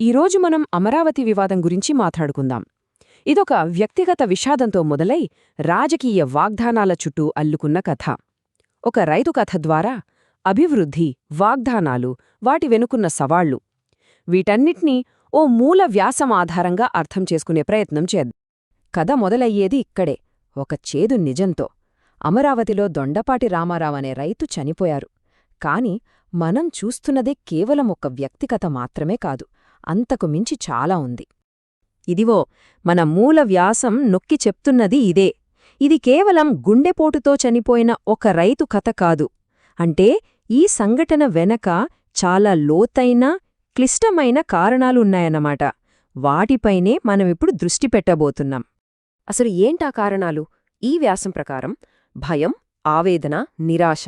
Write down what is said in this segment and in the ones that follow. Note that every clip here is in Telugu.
ఈరోజు మనం అమరావతి వివాదం గురించి మాట్లాడుకుందాం. ఇదొక వ్యక్తిగత విషాదంతో మొదలై రాజకీయ వాగ్దానాల చుట్టూ అల్లుకున్న కథ. ఒక రైతు కథ ద్వారా అభివృద్ధి వాగ్దానాలు వాటి వెనుకున్న సవాళ్ళు. వీటన్నిటినీ ఓ మూల వ్యాసం ఆధారంగా అర్థం చేసుకునే ప్రయత్నం చేద్దాం. కథ మొదలయ్యేది ఇక్కడే ఒక చేదు నిజంతో. అమరావతిలో దొండపాటి రామారావు అనే రైతు చనిపోయారు. కాని మనం చూస్తున్నదే కేవలం ఒక వ్యక్తిగత మాత్రమే కాదు అంతకు మించి చాలా ఉంది. ఇదివో మన మూల వ్యాసం నొక్కి చెప్తున్నది ఇదే. ఇది కేవలం గుండెపోటుతో చనిపోయిన ఒక రైతు కథ కాదు. అంటే ఈ సంఘటన వెనక చాలా లోతైన క్లిష్టమైన కారణాలున్నాయన్నమాట వాటిపైనే మనమిప్పుడు దృష్టి పెట్టబోతున్నాం. అసలు ఏంటా కారణాలు? ఈ వ్యాసం ప్రకారం భయం ఆవేదన నిరాశ.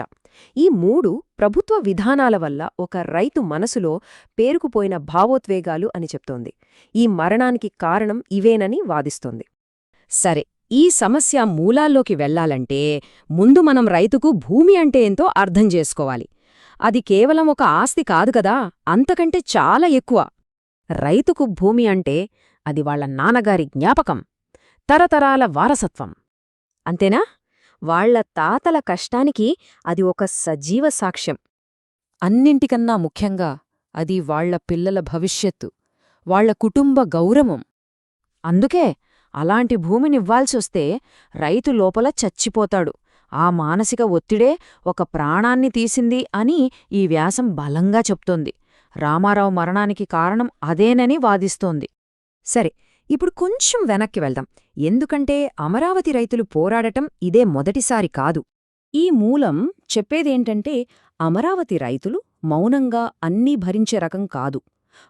ఈ మూడు ప్రభుత్వ విధానాల వల్ల ఒక రైతు మనసులో పేరుకుపోయిన భావోద్వేగాలు అని చెప్తోంది. ఈ మరణానికి కారణం ఇవేనని వాదిస్తోంది. సరే ఈ సమస్య మూలాల్లోకి వెళ్ళాలంటే ముందు మనం రైతుకు భూమి అంటే ఏంతో అర్థం చేసుకోవాలి. అది కేవలం ఒక ఆస్తి కాదు కదా అంతకంటే చాలా ఎక్కువ. రైతుకు భూమి అంటే అది వాళ్ళ నాన్నగారి జ్ఞాపకం తరతరాల వారసత్వం. అంతేనా? వాళ్ళ తాతల కష్టానికి అది ఒక సజీవ సాక్ష్యం. అన్నింటికన్నా ముఖ్యంగా అది వాళ్ళ పిల్లల భవిష్యత్తు వాళ్ళ కుటుంబ గౌరవం. అందుకే అలాంటి భూమినివ్వాల్సొస్తే రైతు లోపల చచ్చిపోతాడు. ఆ మానసిక ఒత్తిడే ఒక ప్రాణాన్ని తీసింది అని ఈ వ్యాసం బలంగా చెప్తోంది. రామారావు మరణానికి కారణం అదేనని వాదిస్తోంది. సరే ఇప్పుడు కొంచెం వెనక్కి వెళ్దాం. ఎందుకంటే అమరావతి రైతులు పోరాడటం ఇదే మొదటిసారి కాదు. ఈ మూలం చెప్పేదేంటంటే అమరావతి రైతులు మౌనంగా అన్నీ భరించే రకం కాదు.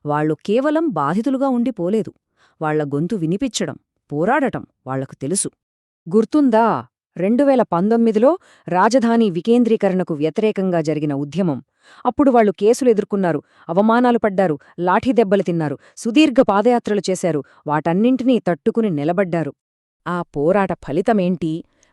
వాళ్ళు కేవలం బాధితులుగా ఉండిపోలేదు. వాళ్ళ గొంతు వినిపించడం పోరాడటం వాళ్ళకు తెలుసు. గుర్తుందా? రెండువేల పంతొమ్మిదిలో రాజధాని వికేంద్రీకరణకు వ్యతిరేకంగా జరిగిన ఉద్యమం. అప్పుడు వాళ్ళు కేసులు ఎదుర్కొన్నారు అవమానాలు పడ్డారు లాఠీదెబ్బలు తిన్నారు సుదీర్ఘ పాదయాత్రలు చేశారు వాటన్నింటినీ తట్టుకుని నిలబడ్డారు. ఆ పోరాట ఫలితమేంటి?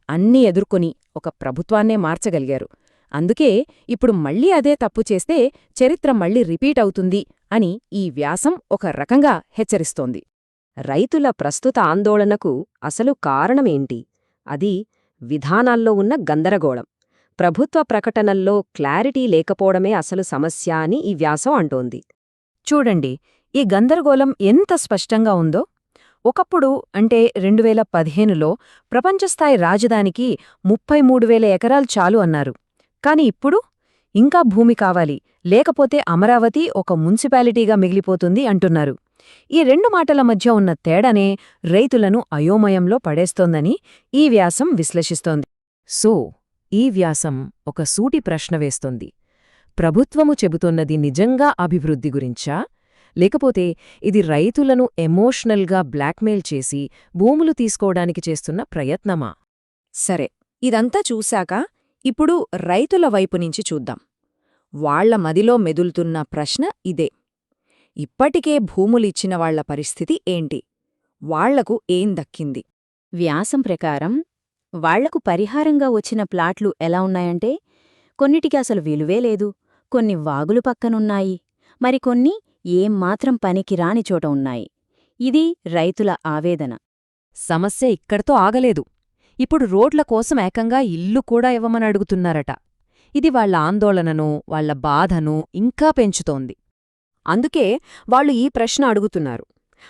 అన్నీ ఎదుర్కొని ఒక ప్రభుత్వాన్నే మార్చగలిగారు. అందుకే ఇప్పుడు మళ్ళీ అదే తప్పు చేస్తే చరిత్ర మళ్ళీ రిపీట్ అవుతుంది అని ఈ వ్యాసం ఒక రకంగా హెచ్చరిస్తోంది. రైతుల ప్రస్తుత ఆందోళనకు అసలు కారణమేంటి? అది విధానాల్లో ఉన్న గందరగోళం. ప్రభుత్వ ప్రకటనల్లో క్లారిటీ లేకపోవడమే అసలు సమస్య అని ఈ వ్యాసం అంటోంది. చూడండి ఈ గందరగోళం ఎంత స్పష్టంగా ఉందో. ఒకప్పుడు అంటే రెండువేల పదిహేనులో ప్రపంచస్థాయి రాజధానికి ముప్పై మూడు వేల ఎకరాలు చాలు అన్నారు. కాని ఇప్పుడు ఇంకా భూమి కావాలి లేకపోతే అమరావతి ఒక మున్సిపాలిటీగా మిగిలిపోతుంది అంటున్నారు. ఈ రెండు మాటల మధ్య ఉన్న తేడానే రైతులను అయోమయంలో పడేస్తోందని ఈ వ్యాసం విశ్లేషిస్తోంది. సో ఈ వ్యాసం ఒక సూటి ప్రశ్న వేస్తోంది. ప్రభుత్వము చెబుతోన్నది నిజంగా అభివృద్ధి గురించా? లేకపోతే ఇది రైతులను ఎమోషనల్గా బ్లాక్మెయిల్ చేసి భూములు తీసుకోవడానికి చేస్తున్న ప్రయత్నమా? సరే ఇదంతా చూశాక ఇప్పుడు రైతుల వైపు నుంచి చూద్దాం. వాళ్ళ మదిలో మెదులుతున్న ప్రశ్న ఇదే. ఇప్పటికే భూములిచ్చిన వాళ్ళ పరిస్థితి ఏంటి? వాళ్ళకు ఏం దక్కింది? వ్యాసం ప్రకారం వాళ్ళకు పరిహారంగా వచ్చిన ప్లాట్లు ఎలా ఉన్నాయంటే కొన్నిటికి అసలు విలువే లేదు. కొన్ని వాగులు పక్కనున్నాయి. మరికొన్ని ఏం మాత్రం పనికి రాని చోట ఉన్నాయి. ఇది రైతుల ఆవేదన. సమస్య ఇక్కడితో ఆగలేదు. ఇప్పుడు రోడ్ల కోసం ఏకంగా ఇల్లు కూడా ఇవ్వమని అడుగుతున్నారట. ఇది వాళ్ళ ఆందోళనను వాళ్ళ బాధను ఇంకా పెంచుతోంది. అందుకే వాళ్ళు ఈ ప్రశ్న అడుగుతున్నారు.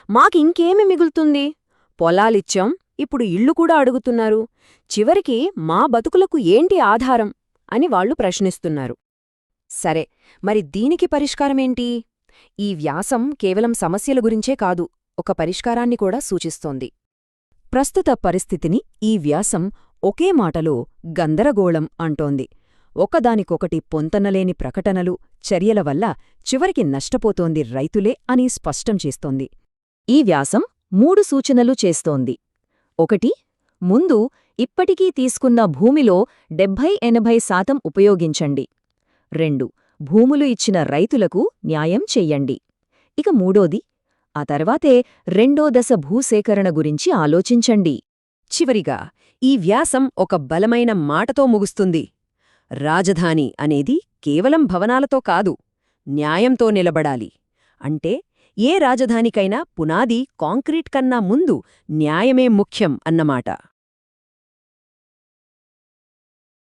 మాకింకేమి మిగులుతుంది? పొలాలిచ్చాం ఇప్పుడు ఇళ్ళు కూడా అడుగుతున్నారు. చివరికి మా బతుకులకు ఏంటి ఆధారం? అని వాళ్ళు ప్రశ్నిస్తున్నారు. సరే మరి దీనికి పరిష్కారమేంటి? ఈ వ్యాసం కేవలం సమస్యల గురించే కాదు ఒక పరిష్కారాన్ని కూడా సూచిస్తోంది. ప్రస్తుత పరిస్థితిని ఈ వ్యాసం ఒకే మాటలో గందరగోళం అంటోంది. ఒకదానికొకటి పొంతనలేని ప్రకటనలు చర్యల వల్ల చివరికి నష్టపోతోంది రైతులే అని స్పష్టం చేస్తోంది. ఈ వ్యాసం మూడు సూచనలు చేస్తోంది. ఒకటి ముందు ఇప్పటికీ తీసుకున్న భూమిలో డెబ్భై ఎనభై శాతం ఉపయోగించండి. రెండు భూములు ఇచ్చిన రైతులకు న్యాయం చెయ్యండి. ఇక మూడోది ఆ తర్వాతే రెండో దశ భూసేకరణ గురించి ఆలోచించండి. చివరిగా ఈ వ్యాసం ఒక బలమైన మాటతో ముగుస్తుంది. రాజధాని అనేది కేవలం భవనాలతో కాదు న్యాయంతో నిలబడాలి. అంటే ఏ రాజధానికైనా పునాది కాంక్రీట్ కన్నా ముందు న్యాయమే ముఖ్యం అన్నమాట.